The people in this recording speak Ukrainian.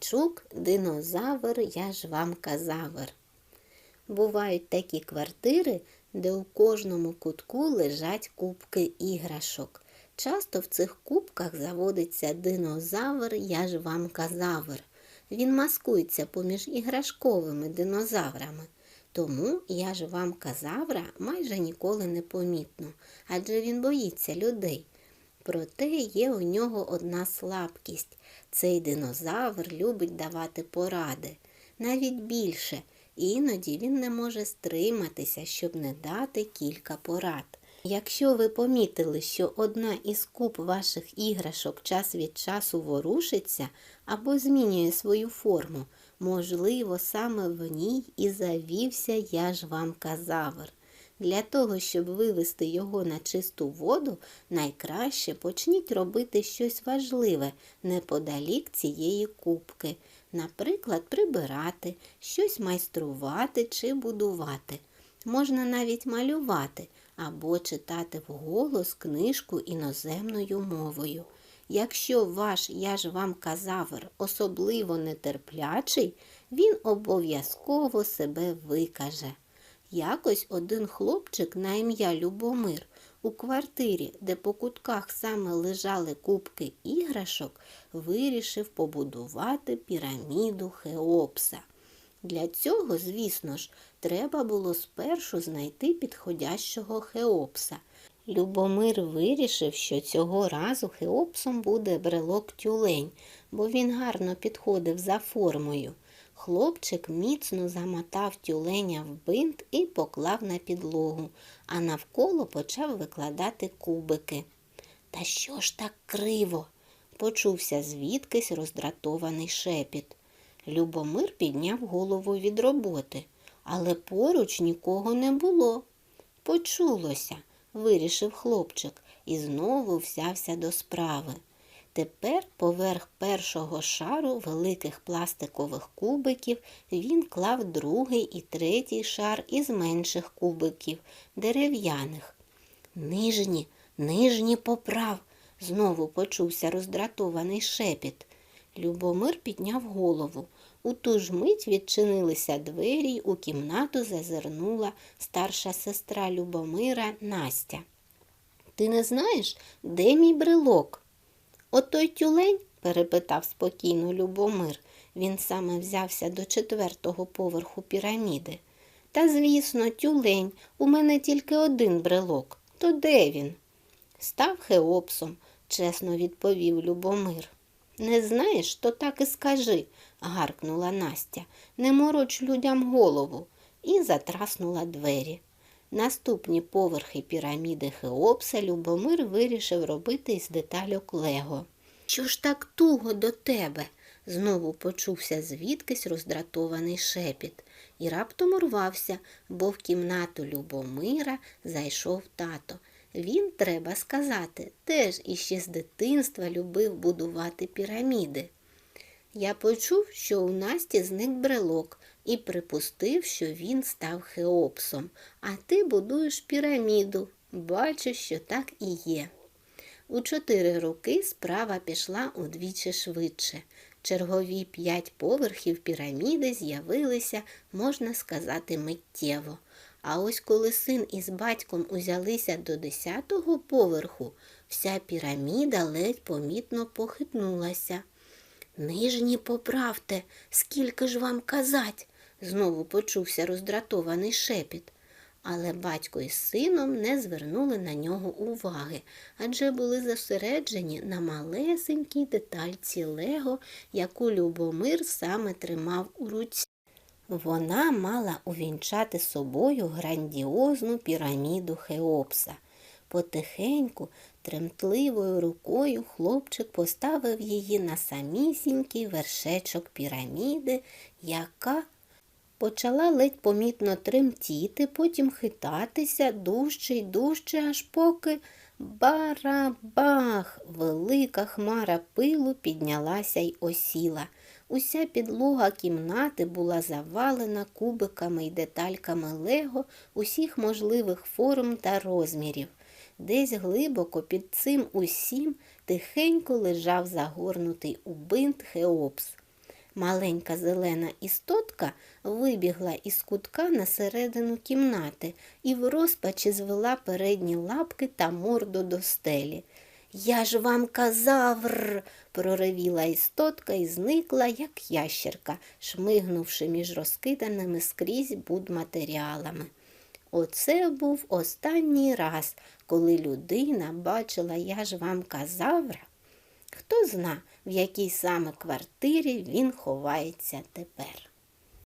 Світлячук, динозавр, я ж вам казавр. Бувають такі квартири, де у кожному кутку лежать кубки іграшок. Часто в цих кубках заводиться динозавр, я ж вам казавр. Він маскується поміж іграшковими динозаврами. Тому я ж вам казавра майже ніколи не помітно, адже він боїться людей. Проте є у нього одна слабкість. Цей динозавр любить давати поради, навіть більше, іноді він не може стриматися, щоб не дати кілька порад. Якщо ви помітили, що одна із куб ваших іграшок час від часу ворушиться або змінює свою форму, можливо, саме в ній і завівся я ж вам казавр. Для того, щоб вивести його на чисту воду, найкраще почніть робити щось важливе неподалік цієї кубки. Наприклад, прибирати, щось майструвати чи будувати. Можна навіть малювати або читати вголос книжку іноземною мовою. Якщо ваш я ж вам казавр особливо нетерплячий, він обов'язково себе викаже. Якось один хлопчик на ім'я Любомир у квартирі, де по кутках саме лежали кубки іграшок, вирішив побудувати піраміду Хеопса. Для цього, звісно ж, треба було спершу знайти підходящого Хеопса. Любомир вирішив, що цього разу Хеопсом буде брелок тюлень, бо він гарно підходив за формою. Хлопчик міцно замотав тюленя в бинт і поклав на підлогу, а навколо почав викладати кубики. Та що ж так криво? почувся звідкись роздратований шепіт. Любомир підняв голову від роботи, але поруч нікого не було. Почулося, вирішив хлопчик і знову взявся до справи. Тепер поверх першого шару великих пластикових кубиків він клав другий і третій шар із менших кубиків, дерев'яних. Нижні, нижні поправ, знову почувся роздратований шепіт. Любомир підняв голову. У ту ж мить відчинилися двері й у кімнату зазирнула старша сестра Любомира Настя. Ти не знаєш, де мій брелок? Отой тюлень? перепитав спокійно Любомир. Він саме взявся до четвертого поверху піраміди. Та, звісно, тюлень, у мене тільки один брелок. То де він? Став Хеопсом, чесно відповів Любомир. Не знаєш, то так і скажи, гаркнула Настя. Не мороч людям голову і затраснула двері. Наступні поверхи піраміди Хеопса Любомир вирішив робити із детальок Лего. Що ж так туго до тебе? знову почувся звідкись роздратований шепіт і раптом урвався, бо в кімнату Любомира зайшов тато. Він, треба сказати, теж іще з дитинства любив будувати піраміди. Я почув, що у Насті зник брелок, і припустив, що він став Хеопсом, а ти будуєш піраміду. Бачу, що так і є. У чотири роки справа пішла удвічі швидше. Чергові п'ять поверхів піраміди з'явилися, можна сказати, миттєво. А ось коли син із батьком узялися до десятого поверху, вся піраміда ледь помітно похитнулася. Нижні поправте, скільки ж вам казать, знову почувся роздратований шепіт. Але батько із сином не звернули на нього уваги, адже були зосереджені на малесенькій детальці Лего, яку Любомир саме тримав у руці. Вона мала увінчати собою грандіозну піраміду Хеопса. Потихеньку, тремтливою рукою хлопчик поставив її на самісінький вершечок піраміди, яка почала ледь помітно тремтіти, потім хитатися дужче й дужче, аж поки барабах, велика хмара пилу піднялася й осіла. Уся підлога кімнати була завалена кубиками й детальками лего усіх можливих форм та розмірів. Десь глибоко під цим усім тихенько лежав загорнутий у бинт Хеопс. Маленька зелена істотка вибігла із кутка на середину кімнати і в розпачі звела передні лапки та морду до стелі. Я ж вам казав, р, проревіла істотка і зникла, як ящерка, шмигнувши між розкиданими скрізь будматеріалами. Оце був останній раз, коли людина бачила, я ж вам казавра. Хто зна, в якій саме квартирі він ховається тепер.